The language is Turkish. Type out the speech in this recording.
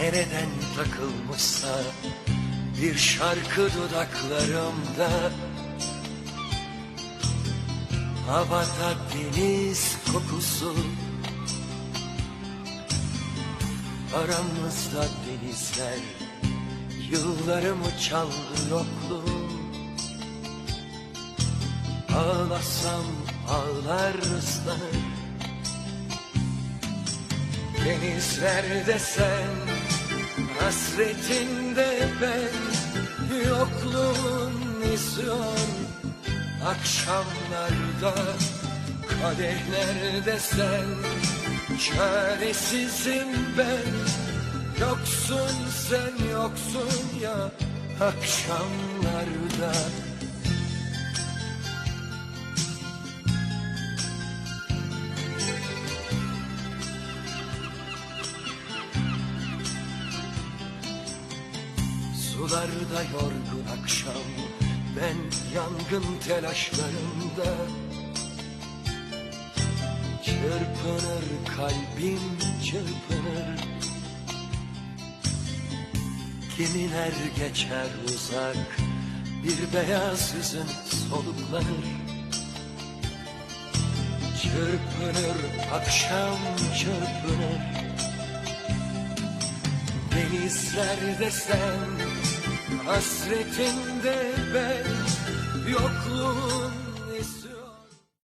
Nereden takılmışsa bir şarkı dudaklarımda. Havada deniz kokusu. Aramızda denizler Yıllarımı çaldı yokluğum Ağlasam ağlar ıslanır Denizlerde sen Hasretinde ben Yokluğun isyan Akşamlarda Kadehlerde sen Çaresizim ben. Yoksun sen yoksun ya Akşamlarda Sularda yorgun akşam Ben yangın telaşlarında. Çırpınır kalbim çırpınır. Kimiler geçer uzak Bir beyaz yüzün soluklanır. Çırpınır akşam çırpınır. Denizlerde sen Hasretinde ben